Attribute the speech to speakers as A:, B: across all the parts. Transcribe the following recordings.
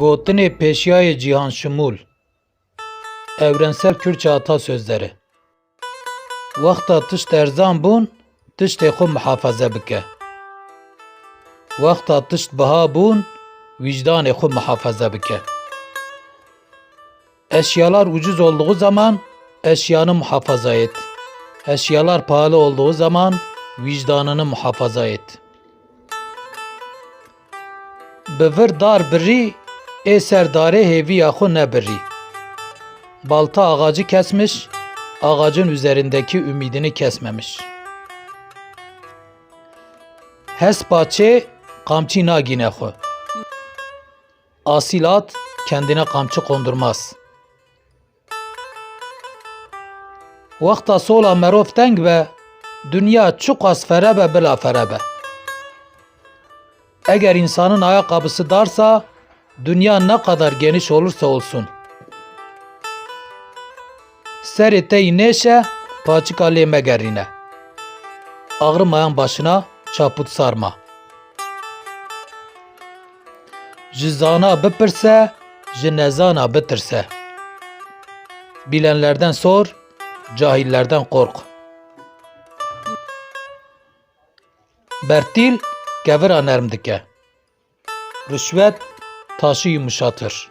A: Gotinê Pêşiyayê Cîhan Şimûl Evrensel Kürtçe Atasözleri Wexta tişt erzan bûn, tiştê xwe mihafeze bike. Wexta tişt biha bûn, vicdanê xwe mihafeze bike. Eşyalar ucuz olduğu zaman eşyanı muhafaza et. Eşyalar pahalı olduğu zaman vicdanını muhafaza et. Bi vir dar birî, ê serdarê hêviya xwe nebirî. Balta ağacı kesmiş, ağacın üzerindeki ümidini kesmemiş. Hespa çê, kamçı nagîne xwe. Asil at kendine kamçı kondurmaz. Vakta sola merov teng ve dünya çok az ferebe bila ferebe. Eğer insanın ayakkabısı darsa dünya ne kadar geniş olursa olsun. Serete neşe paçika gerine. Ağrımayan başına çaput sarma. Jizana bipirse, jinezana bitirse. Bilenlerden sor, cahillerden kork. Bertil gevira nerm dike. Rüşvet taşı yumuşatır.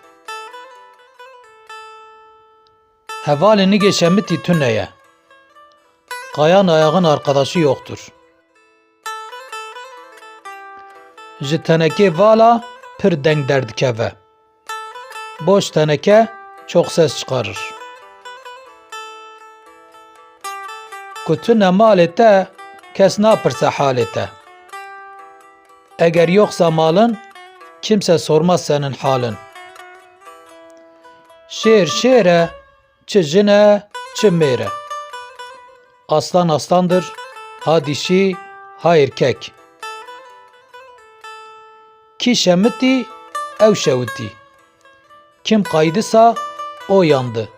A: Hevalini geçemiti tüneye. Kayan ayağın arkadaşı yoktur. Ji teneke vala pir deng derdikeve. Boş teneke çok ses çıkarır. Kutune malete kes napırsa halete. Eğer yoksa malın kimse sormaz senin halin. Şer şere, çı jine. Aslan aslandır, ha dişi, ha erkek. Ki şemiti, ev şeviti. Kim kaydısa o yandı.